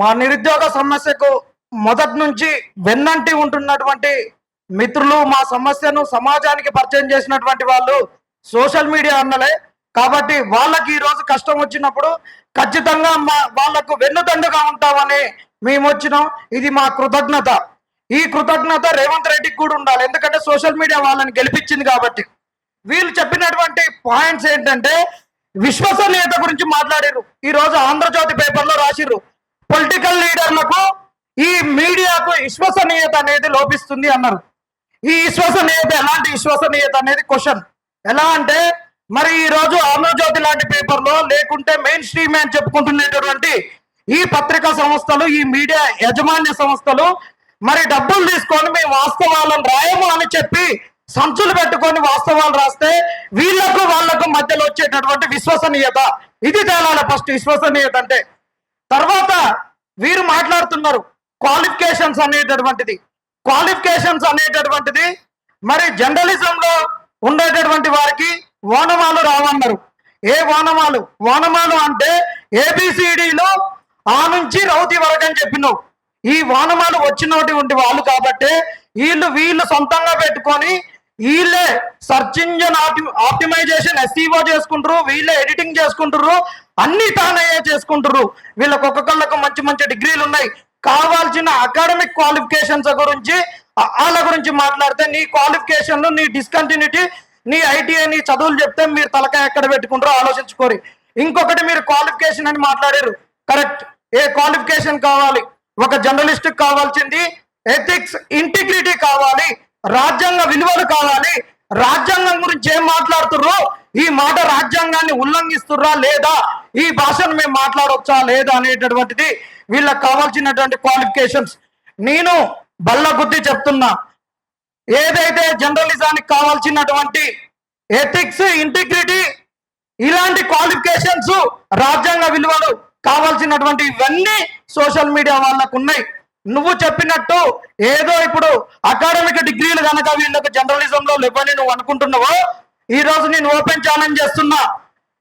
మా నిరుద్యోగ సమస్యకు మొదటి నుంచి వెన్నంటి ఉంటున్నటువంటి మిత్రులు మా సమస్యను సమాజానికి పరిచయం చేసినటువంటి వాళ్ళు సోషల్ మీడియా అన్నలే. కాబట్టి వాళ్ళకి ఈరోజు కష్టం వచ్చినప్పుడు ఖచ్చితంగా మా వాళ్ళకు వెన్నుదండుగా ఉంటామని మేము వచ్చినాం. ఇది మా కృతజ్ఞత. ఈ కృతజ్ఞత రేవంత్ రెడ్డికి కూడా ఉండాలి. ఎందుకంటే సోషల్ మీడియా వాళ్ళని గెలిపించింది కాబట్టి. వీళ్ళు చెప్పినటువంటి పాయింట్స్ ఏంటంటే విశ్వసనీయత గురించి మాట్లాడారు ఈరోజు ఆంధ్రజ్యోతి పేపర్లో రాసిర్రు. పొలిటికల్ లీడర్లకు ఈ మీడియాకు విశ్వసనీయత అనేది లోపిస్తుంది అన్నారు. ఈ విశ్వసనీయత ఎలాంటి విశ్వసనీయత అనేది క్వశ్చన్ ఎలా అంటే మరి ఈ రోజు ఆంధ్రజ్యోతి లాంటి పేపర్లో లేకుంటే మెయిన్ స్ట్రీమ్ అని చెప్పుకుంటున్నటువంటి ఈ పత్రికా సంస్థలు ఈ మీడియా యజమాన్య సంస్థలు మరి డబ్బులు తీసుకొని మేము వాస్తవాలను రాయము అని చెప్పి సంచులు పెట్టుకొని వాస్తవాలు రాస్తే వీళ్ళకు వాళ్ళకు మధ్యలో వచ్చేటటువంటి విశ్వసనీయత. ఇది తేలాలి ఫస్ట్ విశ్వసనీయత అంటే. తర్వాత వీరు మాట్లాడుతున్నారు క్వాలిఫికేషన్స్ అనేటటువంటిది. క్వాలిఫికేషన్స్ అనేటటువంటిది మరి జర్నలిజంలో ఉండేటటువంటి వారికి ఓనమాలు రావన్నారు. ఏ ఓనమాలు ఓనమాలు అంటే ఏబిసిడిలో ఆ నుంచి రౌతి వరకు అని చెప్పినావు. ఈ వానమాలు వచ్చినటువంటి వాళ్ళు కాబట్టి వీళ్ళు వీళ్ళు సొంతంగా పెట్టుకొని వీళ్ళే సర్చ్ ఇంజన్ ఆప్టిమైజేషన్ ఎస్ఈఓ చేసుకుంటారు వీళ్ళే ఎడిటింగ్ చేసుకుంటారు అన్ని తానే చేసుకుంటారు వీళ్ళకి ఒక్కొక్కళ్ళకు మంచి మంచి డిగ్రీలు ఉన్నాయి. కావాల్సిన అకాడమిక్ క్వాలిఫికేషన్స్ గురించి వాళ్ళ గురించి మాట్లాడితే నీ క్వాలిఫికేషన్లు నీ డిస్కంటిన్యూటీ నీ ఐటీఐ నీ చదువులు చెప్తే మీరు తలకాయ ఎక్కడ పెట్టుకుంటారో ఆలోచించుకోరు. ఇంకొకటి మీరు క్వాలిఫికేషన్ అని మాట్లాడారు. కరెక్ట్ ఏ క్వాలిఫికేషన్ కావాలి? ఒక జర్నలిస్ట్ కావాల్సింది. ఎథిక్స్ ఇంటిగ్రిటీ కావాలి. రాజ్యాంగ విలువలు కావాలి. రాజ్యాంగం గురించి ఏం మాట్లాడుతుర్రు ఈ మాట రాజ్యాంగాన్ని ఉల్లంఘిస్తుర్రా లేదా ఈ భాషను మేము మాట్లాడవచ్చా లేదా అనేటటువంటిది వీళ్ళకి కావాల్సినటువంటి క్వాలిఫికేషన్స్ నేను బల్ల గుద్ది చెప్తున్నా. ఏదైతే జర్నలిజానికి కావాల్సినటువంటి ఎథిక్స్ ఇంటిగ్రిటీ ఇలాంటి క్వాలిఫికేషన్స్ రాజ్యాంగ విలువలు కావాల్సినటువంటి ఇవన్నీ సోషల్ మీడియా వాళ్ళకు ఉన్నాయి. నువ్వు చెప్పినట్టు ఏదో ఇప్పుడు అకాడమిక్ డిగ్రీలు కనుక వీళ్ళకి జర్నలిజం లో లేవని నువ్వు అనుకుంటున్నావో ఈ రోజు నేను ఓపెన్ ఛాలెంజ్ చేస్తున్నా.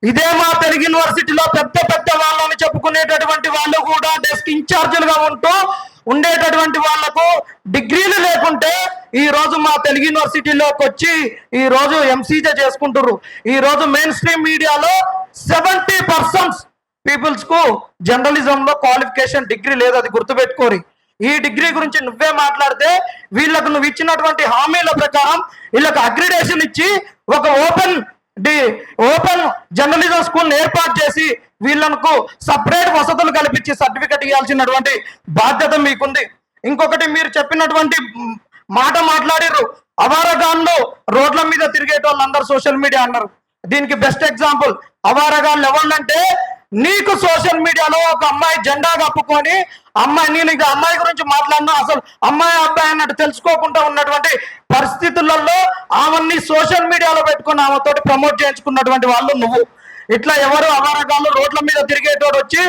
ఇదే మా తెలుగు యూనివర్సిటీలో పెద్ద పెద్ద వాళ్ళని చెప్పుకునేటటువంటి వాళ్ళు కూడా డెస్క్ ఇన్ఛార్జీలుగా ఉంటూ ఉండేటటువంటి వాళ్ళకు డిగ్రీలు లేకుంటే ఈ రోజు మా తెలుగు యూనివర్సిటీలోకి వచ్చి ఈ రోజు ఎంసీజే చేసుకుంటున్నారు ఈ రోజు మెయిన్ స్ట్రీమ్ మీడియాలో సెవెంటీ పర్సెంట్ పీపుల్స్కు జర్నలిజం లో క్వాలిఫికేషన్ డిగ్రీ లేదు అది గుర్తుపెట్టుకోరి. ఈ డిగ్రీ గురించి నువ్వే మాట్లాడితే వీళ్ళకు నువ్వు ఇచ్చినటువంటి హామీల ప్రకారం వీళ్ళకు అగ్రిడేషన్ ఇచ్చి ఒక open the open journalism school ఏర్పాటు చేసి వీళ్ళకు సపరేట్ వసతులు కల్పించి సర్టిఫికెట్ ఇవ్వాల్సినటువంటి బాధ్యత మీకుంది. ఇంకొకటి మీరు చెప్పినటువంటి మాట మాట్లాడారు అవారగాన్లు రోడ్ల మీద తిరిగే వాళ్ళందరూ సోషల్ మీడియా అన్నారు. దీనికి బెస్ట్ ఎగ్జాంపుల్. అవారగాన్లు ఎవరంటే నీకు సోషల్ మీడియాలో ఒక అమ్మాయి జెండా కప్పుకొని అమ్మాయి నేను ఇక అమ్మాయి గురించి మాట్లాడినా అసలు అమ్మాయి అబ్బాయి అన్నట్టు తెలుసుకోకుండా ఉన్నటువంటి పరిస్థితులలో ఆమెని సోషల్ మీడియాలో పెట్టుకుని ఆమెతో ప్రమోట్ చేయించుకున్నటువంటి వాళ్ళు నువ్వు. ఇట్లా ఎవరు అవారకాలు రోడ్ల మీద తిరిగేటోడు వచ్చి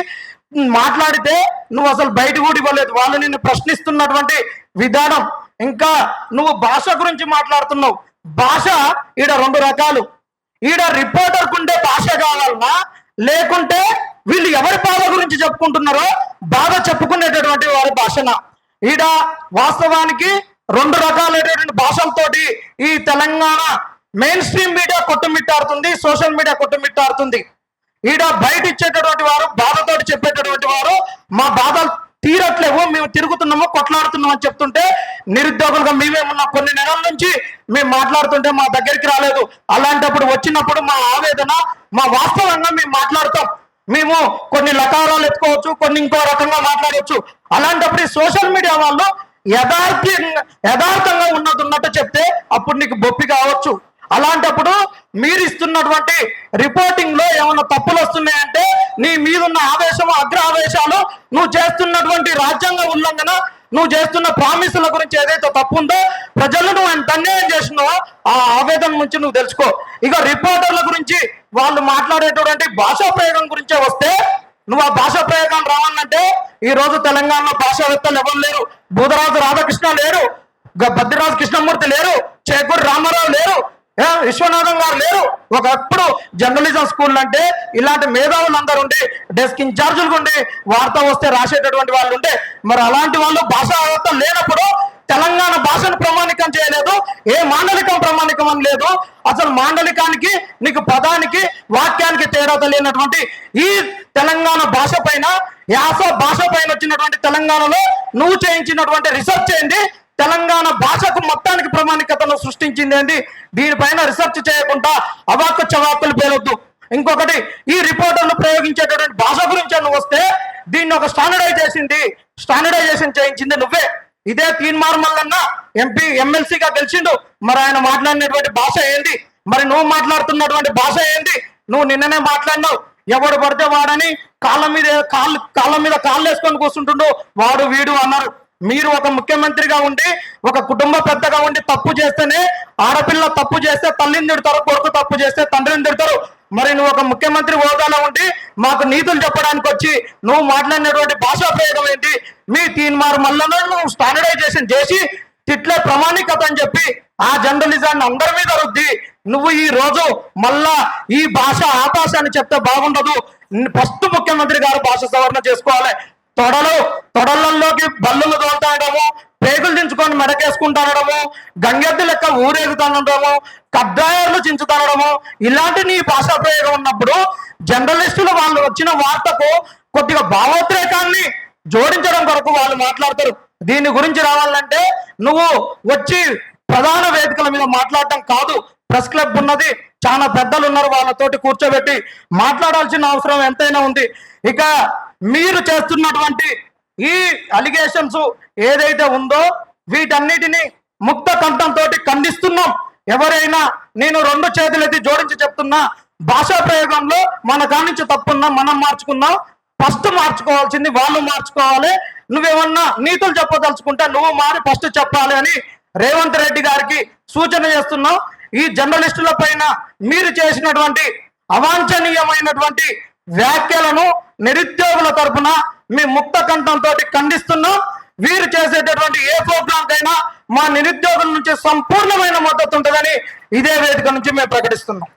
మాట్లాడితే నువ్వు అసలు బయట కూడా ఇవ్వలేదు. వాళ్ళు నిన్ను ప్రశ్నిస్తున్నటువంటి విధానం. ఇంకా నువ్వు భాష గురించి మాట్లాడుతున్నావు. భాష ఈడ రెండు రకాలు. ఈడ రిపోర్టర్కుండే భాష కావాలన్నా లేకుంటే వీళ్ళు ఎవరి బాధ గురించి చెప్పుకుంటున్నారో బాధ చెప్పుకునేటటువంటి వారి భాషన. ఈడ వాస్తవానికి రెండు రకాలైనటువంటి భాషలతోటి ఈ తెలంగాణ మెయిన్ స్ట్రీమ్ మీడియా కొట్టుమిట్టాడుతుంది సోషల్ మీడియా కొట్టుమిట్టాడుతుంది. ఈడ బయట ఇచ్చేటటువంటి వారు బాధతోటి చెప్పేటటువంటి వారు మా బాధలు తీరట్లేవు మేము తిరుగుతున్నాము కొట్లాడుతున్నాము అని చెప్తుంటే నిరుద్యోగులుగా మేమేమున్నా కొన్ని నెలల నుంచి మేము మాట్లాడుతుంటే మా దగ్గరికి రాలేదు. అలాంటప్పుడు వచ్చినప్పుడు మా ఆవేదన మా వాస్తవంగా మేము మాట్లాడతాం. మేము కొన్ని లకారాలు ఎత్తుకోవచ్చు కొన్ని ఇంకో రకంగా మాట్లాడవచ్చు అలాంటప్పుడు సోషల్ మీడియా వాళ్ళు యథార్థ యథార్థంగా ఉన్నది ఉన్నట్టు చెప్తే అప్పుడు నీకు బొప్పి కావచ్చు. అలాంటప్పుడు మీరు ఇస్తున్నటువంటి రిపోర్టింగ్లో ఏమైనా తప్పులు వస్తున్నాయంటే నీ మీదున్న ఆవేశము అగ్ర ఆవేశాలు నువ్వు చేస్తున్నటువంటి రాజ్యాంగ ఉల్లంఘన నువ్వు చేస్తున్న ప్రామిసుల గురించి ఏదైతే తప్పు ఉందో ప్రజలను నువ్వు ఎంత అన్యాయం చేసినావో ఆ ఆవేదన నుంచి నువ్వు తెలుసుకో. ఇక రిపోర్టర్ల గురించి వాళ్ళు మాట్లాడేటటువంటి భాషా ప్రయోగం గురించే వస్తే నువ్వు ఆ భాషా ప్రయోగం రావాలంటే ఈ రోజు తెలంగాణలో భాషావేత్తలు ఎవరు లేరు? బుధరాజు రాధాకృష్ణ లేరు. బద్రిరాజు కృష్ణమూర్తి లేరు. చేకూరి రామారావు లేరు. విశ్వనాథం గారు లేరు. ఒకప్పుడు జర్నలిజం స్కూల్ అంటే ఇలాంటి మేధావులు అందరు ఉండి డెస్క్ ఇన్ఛార్జులు ఉండి వార్త వస్తే రాసేటటువంటి వాళ్ళు ఉంటే మరి అలాంటి వాళ్ళు భాషా లేనప్పుడు తెలంగాణ భాషను ప్రమాణికం చేయలేదు ఏ మాండలికం ప్రమాణికం అని లేదు. అసలు మాండలికానికి నీకు పదానికి వాక్యానికి తేడా తెలియనటువంటి ఈ తెలంగాణ భాష పైన యాస భాష పైన వచ్చినటువంటి తెలంగాణలో నువ్వు చేయించినటువంటి రీసెర్చ్ చేయండి తెలంగాణ భాషకు మొత్తానికి ఏంటి దీనిపైన రీసెర్చ్ చేయకుండా అవాక్కు చవాకులు పేరొద్దు ఇంకొకటి ఈ రిపోర్టర్లు ప్రయోగించేటటువంటి భాష గురించి నువ్వు వస్తే దీన్ని ఒక స్టాండర్డైజ్ చేసింది స్టాండర్డైజేషన్ చేయించింది నువ్వే. ఇదే తీన్ మార్మల్లన్న ఎంపీ ఎమ్మెల్సీగా గెలిచిండు. మరి ఆయన మాట్లాడినటువంటి భాష ఏంది? మరి నువ్వు మాట్లాడుతున్నటువంటి భాష ఏంది? నువ్వు నిన్ననే మాట్లాడినావు. ఎవడు పడితే వాడని కాళ్ళ మీద కాళ్ళు కాళ్ళ మీద కాళ్ళు వేసుకొని కూర్చుంటుండు. వాడు వీడు అన్నారు. మీరు ఒక ముఖ్యమంత్రిగా ఉండి ఒక కుటుంబ పెద్దగా ఉండి తప్పు చేస్తేనే ఆడపిల్ల తప్పు చేస్తే తల్లిని తిడతారు కొడుకు తప్పు చేస్తే తండ్రిని తిడతారు మరి నువ్వు ఒక ముఖ్యమంత్రి హోదాలో ఉండి మాకు నీతులు చెప్పడానికి వచ్చి నువ్వు మాట్లాడినటువంటి భాషా ప్రయోగం ఏంటి? మీ తీన్మార్ మల్లను నువ్వు స్టాండర్డైజేషన్ చేసి తిట్లే ప్రమాణికత అని చెప్పి ఆ జర్నలిజాన్ని అందరి మీద రుద్ది. నువ్వు ఈ రోజు మళ్ళా ఈ భాష ఆకాశాన్ని చెప్తే బాగుండదు. ఫస్ట్ ముఖ్యమంత్రి గారు భాష సవరణ చేసుకోవాలి. తొడలు తొడలలోకి బల్లులు చేసుకుంటానడము మెడకేసుకుంటానడము గంగెద్దు లెక్క ఊరేగుతానడము కడ్డాయర్లు చించుతానడము ఇలాంటి నీ భాషా ప్రయోగం ఉన్నప్పుడు జర్నలిస్టులు వాళ్ళు వచ్చిన వార్తకు కొద్దిగా భావోద్రేకాన్ని జోడించడం కొరకు వాళ్ళు మాట్లాడతారు. దీని గురించి రావాలంటే నువ్వు వచ్చి ప్రధాన వేదికల మీద మాట్లాడటం కాదు. ప్రెస్ క్లబ్ ఉన్నది చాలా పెద్దలు ఉన్నారు వాళ్ళతోటి కూర్చోబెట్టి మాట్లాడాల్సిన అవసరం ఎంతైనా ఉంది. ఇక మీరు చేస్తున్నటువంటి ఈ అలిగేషన్స్ ఏదైతే ఉందో వీటన్నిటిని ముక్త కంఠంతో ఖండిస్తున్నాం. ఎవరైనా నేను రెండు చేతులెత్తి జోడించి చెప్తున్నా భాషా ప్రయోగంలో మన కానించి తప్పున్నా మనం మార్చుకున్నాం ఫస్ట్ మార్చుకోవాల్సింది వాళ్ళు మార్చుకోవాలి. నువ్వేమన్నా నీతులు చెప్పదలుచుకుంటే నువ్వు మారి ఫస్ట్ చెప్పాలి అని రేవంత్ రెడ్డి గారికి సూచన చేస్తున్నాం. ఈ జర్నలిస్టుల పైన మీరు చేసినటువంటి అవాంఛనీయమైనటువంటి వ్యాఖ్యలను నిరుద్యోగుల తరపున మీ ముక్త కంఠంతో ఖండిస్తున్నాం. వీరు చేసేటటువంటి ఏ ప్రోగ్రామ్ కైనా మా నిరుద్యోగుల నుంచి సంపూర్ణమైన మద్దతు ఉంటుందని ఇదే వేదిక నుంచి మేము ప్రకటిస్తున్నాం.